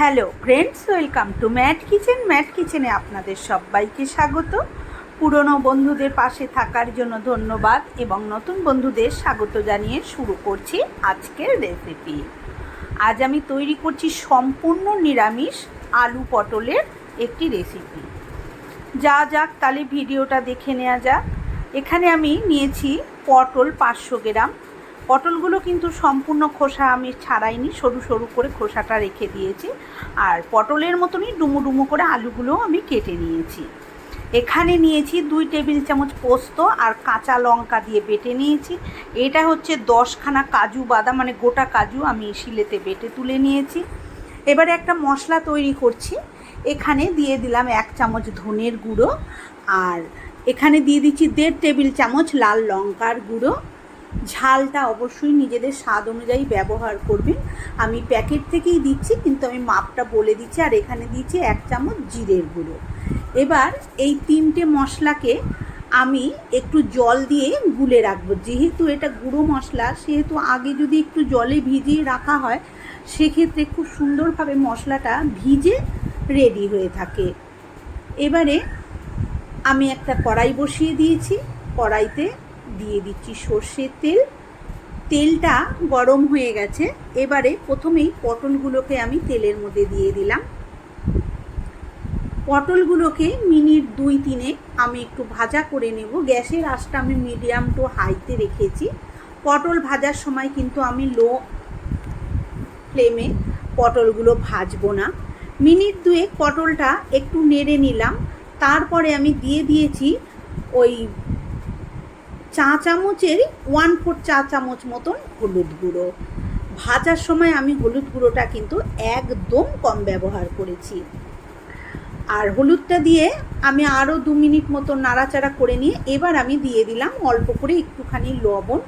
Hello friends, welcome to Mat Kitchen. Mat কিচেনে আপনাদের সবাইকে স্বাগত। পুরনো বন্ধুদের পাশে থাকার জন্য ধন্যবাদ এবং নতুন বন্ধুদের স্বাগত জানিয়ে শুরু করছি আজকের রেসিপি আজ আমি তৈরি করছি সম্পূর্ণ নিরামিষ আলু পটলের একটি রেসিপি যা যাক তাহলে ভিডিওটা দেখে নেওয়া যাক। এখানে আমি নিয়েছি পটল পাঁচশো গ্রাম পটলগুলো কিন্তু সম্পূর্ণ খোসা আমি ছাড়াইনি, সরু সরু করে খোসাটা রেখে দিয়েছি। আর পটলের মতনই ডুমো ডুমো করে আলুগুলো আমি কেটে নিয়েছি। এখানে নিয়েছি দুই টেবিল চামচ পোস্ত আর কাঁচা লঙ্কা দিয়ে বেটে নিয়েছি। এটা হচ্ছে দশখানা কাজু বাদাম মানে গোটা কাজু আমি শিলেতে বেটে তুলে নিয়েছি। এবারে একটা মশলা তৈরি করছি। এখানে দিয়ে দিলাম এক চামচ ধনের গুঁড়ো। আর এখানে দিয়ে দিচ্ছি দেড় টেবিল চামচ লাল লঙ্কার গুঁড়ো। ঝালটা অবশ্যই নিজেদের স্বাদ অনুযায়ী ব্যবহার করবেন। আমি প্যাকেট থেকেই দিচ্ছি, কিন্তু আমি মাপটা বলে দিচ্ছি আর এখানে দিচ্ছি এক চামচ জিরের গুঁড়ো। এবার এই তিনটে মশলাকে আমি একটু জল দিয়ে গুলে রাখব। যেহেতু এটা গুঁড়ো মশলা, সেহেতু আগে যদি একটু জলে ভিজিয়ে রাখা হয়, সেক্ষেত্রে খুব সুন্দরভাবে মশলাটা ভিজে রেডি হয়ে থাকে। এবারে আমি একটা কড়াই বসিয়ে দিয়েছি। কড়াইতে দিয়ে দিচ্ছি সর্ষের তেল। তেলটা গরম হয়ে গেছে। এবারে প্রথমেই পটলগুলোকে আমি তেলের মধ্যে দিয়ে দিলাম। পটলগুলোকে মিনিট দুই তিনে আমি একটু ভাজা করে নেব। গ্যাসের আঁচটা আমি মিডিয়াম টু হাইতে রেখেছি। পটল ভাজার সময় কিন্তু আমি লো ফ্লেমে পটলগুলো ভাজবো না। মিনিট দুয়েক পটলটা একটু নেড়ে নিলাম। তারপরে আমি দিয়ে দিয়েছি ওই চা চামচের ওয়ান ফোর চা চামচ মতন হলুদ গুঁড়ো। ভাজার সময় আমি হলুদ গুঁড়োটা কিন্তু একদম কম ব্যবহার করেছি। আর হলুদটা দিয়ে আমি আরও দু মিনিট মতো নাড়াচাড়া করে নিয়ে এবার আমি দিয়ে দিলাম অল্প করে একটুখানি লবণ।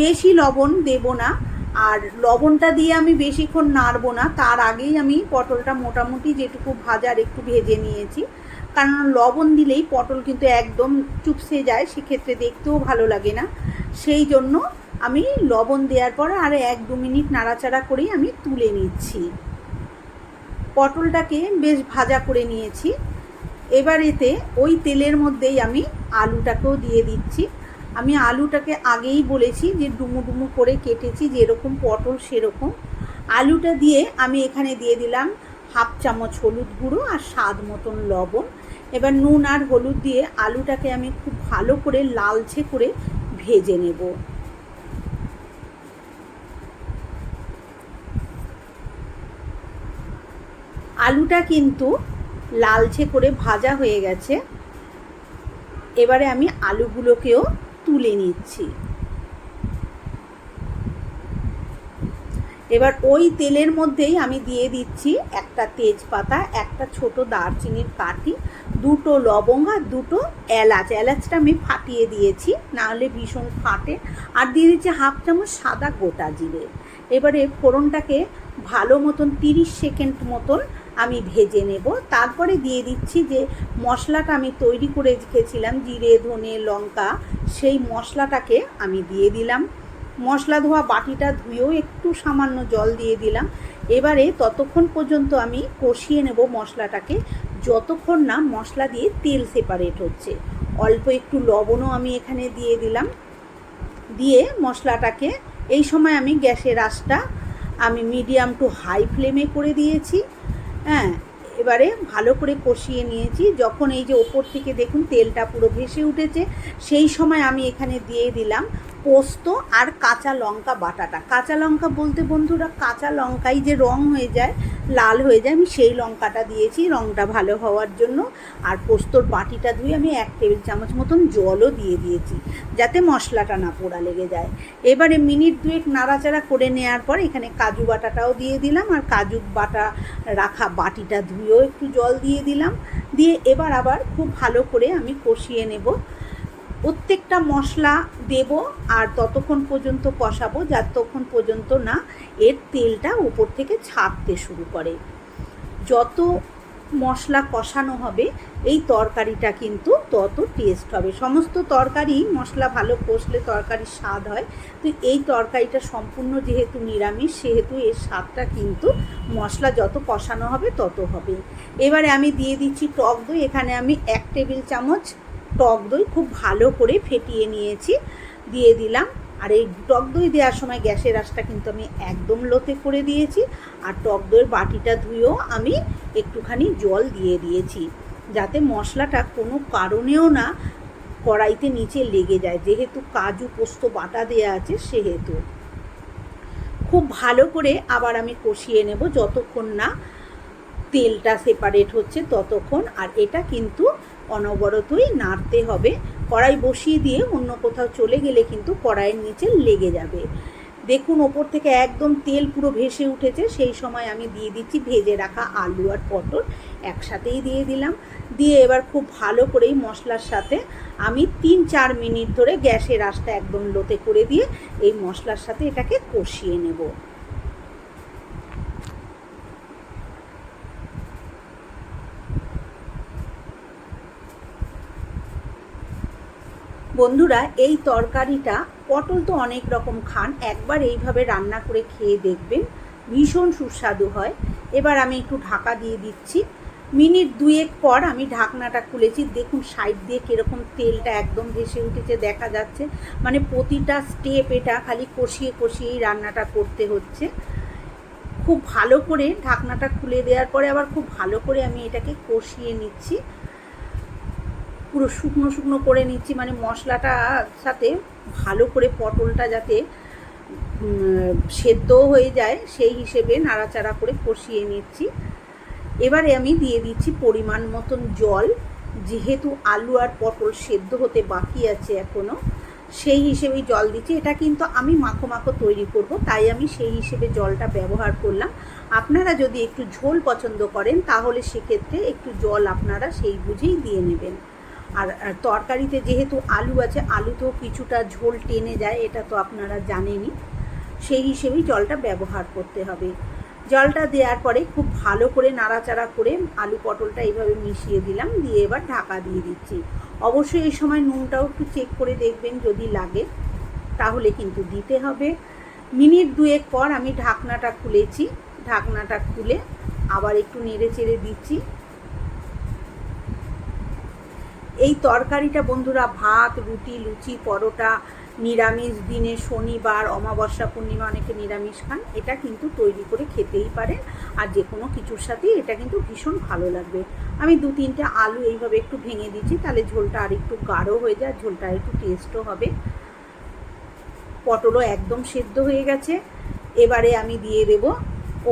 বেশি লবণ দেব না। আর লবণটা দিয়ে আমি বেশিক্ষণ নাড়বো না। তার আগেই আমি পটলটা মোটামুটি যেটুকু ভাজার একটু ভেজে নিয়েছি। কারণ লবণ দিলেই পটল কিন্তু একদম চুপসে যায়, সেক্ষেত্রে দেখতেও ভালো লাগে না। সেই জন্য আমি লবণ দেওয়ার পরে আর এক দু মিনিট নাড়াচাড়া করেই আমি তুলে নিচ্ছি। পটলটাকে বেশ ভাজা করে নিয়েছি। এবার এতে ওই তেলের মধ্যেই আমি আলুটাকেও দিয়ে দিচ্ছি। আমি আলুটাকে আগেই বলেছি যে ডুমু ডুমু করে কেটেছি, যেরকম পটল সেরকম। আলুটা দিয়ে আমি এখানে দিয়ে দিলাম হাফ চামচ হলুদ গুঁড়ো আর স্বাদ মতন লবণ। এবার নুন আর হলুদ দিয়ে আলুটাকে আমি খুব ভালো করে লালচে করে ভেজে নেব। আলুটা কিন্তু লালচে করে ভাজা হয়ে গেছে। এবারে আমি আলুগুলোকেও তুলে নিচ্ছি। এবার ওই তেলের মধ্যেই আমি দিয়ে দিচ্ছি একটা তেজপাতা, একটা ছোট দারচিনির কাঠি দুটো লবঙ্গ আর দুটো এলাচ। এলাচটা আমি ফাটিয়ে দিয়েছি, নাহলে ভীষণ ফাটে। আর দিয়ে দিচ্ছি হাফ চামচ সাদা গোটা জিরে। এবারে ফোড়নটাকে ভালো মতন তিরিশ সেকেন্ড মতন আমি ভেজে নেব। তারপরে দিয়ে দিচ্ছি যে মশলাটা আমি তৈরি করে রেখেছিলাম, জিরে, ধনে, লঙ্কা, সেই মশলাটাকে আমি দিয়ে দিলাম। মশলা ধোয়া বাটিটা ধুয়েও একটু সামান্য জল দিয়ে দিলাম। এবারে ততক্ষণ পর্যন্ত আমি কষিয়ে নেব মশলাটাকে। যতক্ষণ না মশলা দিয়ে তেল সেপারেট হচ্ছে। অল্প একটু লবণও আমি এখানে দিয়ে দিলাম। দিয়ে মশলাটাকে এই সময় আমি গ্যাসের আঁচটা আমি মিডিয়াম টু হাই ফ্লেমে করে দিয়েছি। হ্যাঁ এবারে ভালো করে কষিয়ে নিয়েছি। যখন এই যে ওপর থেকে দেখুন তেলটা পুরো ভেসে উঠেছে, সেই সময় আমি এখানে দিয়ে দিলাম পোস্ত আর কাঁচা লঙ্কা বাটাটা। কাঁচা লঙ্কা বলতে বন্ধুরা, কাঁচা লঙ্কাই যে রং হয়ে যায় লাল হয়ে যায়, আমি সেই লঙ্কাটা দিয়েছি, রংটা ভালো হওয়ার জন্য। আর পোস্তর বাটিটা ধুয়ে আমি এক টেবিল চামচ মতন জলও দিয়ে দিয়েছি, যাতে মশলাটা না পোড়া লেগে যায়। এবারে মিনিট দুয়েক নাড়াচাড়া করে নেওয়ার পর এখানে কাজু বাটাটাও দিয়ে দিলাম, আর কাজু বাটা রাখা বাটিটা ধুয়েও একটু জল দিয়ে দিলাম। দিয়ে এবার আবার খুব ভালো করে আমি কষিয়ে নেব। প্রত্যেকটা মশলা দেব আর ততক্ষণ পর্যন্ত কষাবো যতক্ষণ পর্যন্ত না, এর তেলটা উপর থেকে ছাড়তে শুরু করে। যত মশলা কষানো হবে, এই তরকারিটা কিন্তু তত টেস্ট হবে। সমস্ত তরকারি, মশলা ভালো কষলে তরকারির স্বাদ হয়। তো এই তরকারিটা সম্পূর্ণ যেহেতু নিরামিষ, সেহেতু এর স্বাদটা কিন্তু মশলা যত কষানো হবে, তত হবে। এবারে আমি দিয়ে দিচ্ছি টক দই। এখানে আমি এক টেবিল চামচ টক দই খুব ভালো করে ফেটিয়ে নিয়েছি, দিয়ে দিলাম। আর এই টক দই দেওয়ার সময় গ্যাসের আঁচটা কিন্তু আমি একদম লোতে করে দিয়েছি। আর টক দইয়ের বাটিটা ধুয়েও আমি একটুখানি জল দিয়ে দিয়েছি, যাতে মশলাটা কোনো কারণেও না কড়াইতে নিচে লেগে যায়। যেহেতু কাজু পোস্ত বাটা দেওয়া আছে, সেহেতু। খুব ভালো করে আবার আমি কষিয়ে নেব, যতক্ষণ না তেলটা সেপারেট হচ্ছে ততক্ষণ। আর এটা কিন্তু অনবরতই নাড়তে হবে। কড়াই বসিয়ে দিয়ে অন্য কোথাও চলে গেলে কিন্তু কড়াইয়ের নিচে লেগে যাবে। দেখুন, ওপর থেকে একদম তেল পুরো ভেসে উঠেছে। সেই সময় আমি দিয়ে দিচ্ছি ভেজে রাখা আলু আর পটল একসাথেই দিয়ে দিলাম। দিয়ে এবার খুব ভালো করেই মশলার সাথে আমি তিন চার মিনিট ধরে গ্যাসের আঁচটা একদম লোতে করে দিয়ে এই মশলার সাথে এটাকে কষিয়ে নেব। বন্ধুরা, এই তরকারিটা, পটল তো অনেক রকম খান, একবার এইভাবে রান্না করে খেয়ে দেখবেন, ভীষণ সুস্বাদু হয়। এবার আমি একটু ঢাকা দিয়ে দিচ্ছি। মিনিট দুয়েক পর আমি ঢাকনাটা খুলেছি, দেখুন সাইড দিয়ে কীরকম তেলটা একদম ভেসে উঠেছে, দেখা যাচ্ছে। মানে প্রতিটা স্টেপ এটা খালি কষিয়ে কষিয়েই রান্নাটা করতে হচ্ছে। খুব ভালো করে ঢাকনাটা খুলে দেওয়ার পরে আবার খুব ভালো করে আমি এটাকে কষিয়ে নিচ্ছি। পুরো শুকনো শুকনো করে নিচ্ছি মানে মশলাটা সাথে ভালো করে পটলটা যাতে সেদ্ধ হয়ে যায়, সেই হিসেবে নাড়াচাড়া করে কষিয়ে নিচ্ছি। এবারে আমি দিয়ে দিচ্ছি পরিমাণ মতন জল, যেহেতু আলু আর পটল সেদ্ধ হতে বাকি আছে এখনও সেই হিসেবেই জল দিচ্ছি। এটা কিন্তু আমি মাখো মাখো তৈরি করব, তাই আমি সেই হিসেবে জলটা ব্যবহার করলাম। আপনারা যদি একটু ঝোল পছন্দ করেন, তাহলে সেক্ষেত্রে একটু জল আপনারা সেই বুঝেই দিয়ে নেবেন। আর তরকারিতে যেহেতু আলু আছে, আলুতেও কিছুটা ঝোল টেনে যায়, এটা তো আপনারা জানেনই। সেই হিসেবেই জলটা ব্যবহার করতে হবে। জলটা দেওয়ার পরে খুব ভালো করে নাড়াচাড়া করে আলু পটলটা এইভাবে মিশিয়ে দিলাম, দিয়ে এবার ঢাকা দিয়ে দিচ্ছি। অবশ্যই এই সময় নুনটাও একটু চেক করে দেখবেন যদি লাগে, তাহলে কিন্তু দিতে হবে। মিনিট দুয়েক পর আমি ঢাকনাটা খুলেছি। ঢাকনাটা খুলে আবার একটু নেড়ে চেড়ে দিচ্ছি। এই তরকারিটা বন্ধুরা, ভাত, রুটি, লুচি, পরোটা, নিরামিষ দিনে শনিবার, অমাবস্যা, পূর্ণিমা অনেকে নিরামিষ খান। এটা কিন্তু তৈরি করে খেতেই পারেন। আর যে কোনো কিছুর সাথেই এটা কিন্তু ভীষণ ভালো লাগবে। আমি দু তিনটে আলু এইভাবে একটু ভেঙে দিচ্ছি, তাহলে ঝোলটা আর একটু গাঢ় হয়ে যায়, ঝোলটা একটু টেস্টও হবে। পটলও একদম সেদ্ধ হয়ে গেছে। এবারে আমি দিয়ে দেব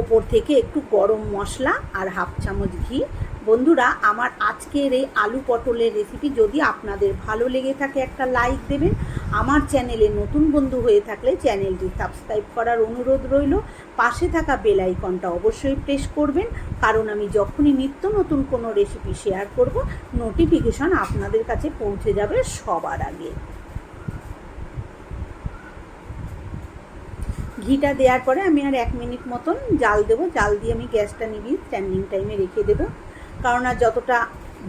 ওপর থেকে একটু গরম মশলা আর হাফ চামচ ঘি। বন্ধুরা, আমার আজকের এই আলু পটলের রেসিপি যদি আপনাদের ভালো লেগে থাকে একটা লাইক দেবেন, আমার চ্যানেলে নতুন বন্ধু হয়ে থাকলে চ্যানেলটি সাবস্ক্রাইব করার অনুরোধ রইল। পাশে থাকা বেল আইকনটা অবশ্যই প্রেস করবেন, কারণ আমি যখনই নিত্য নতুন কোনো রেসিপি শেয়ার করব নোটিফিকেশন আপনাদের কাছে পৌঁছে যাবে সবার আগে। ঘিটা দেওয়ার পরে আমি আর এক মিনিট মতন জাল দেবো। জাল দিয়ে আমি গ্যাসটা নিবি স্ট্যান্ডিং টাইমে রেখে দেবো। কারণ আর যতটা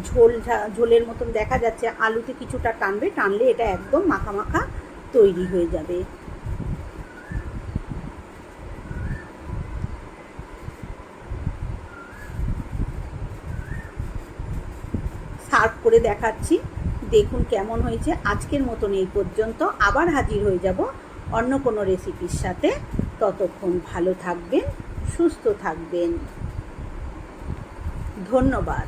ঝোল ঝোলের মতন দেখা যাচ্ছে, আলুতে কিছুটা টানবে, টানলে এটা একদম মাখা মাখা তৈরি হয়ে যাবে। সার্ভ করে দেখাচ্ছি, দেখুন কেমন হয়েছে। আজকের মতন এই পর্যন্ত আবার হাজির হয়ে যাব অন্য কোনো রেসিপির সাথে। ততক্ষণ ভালো থাকবেন, সুস্থ থাকবেন। ধন্যবাদ।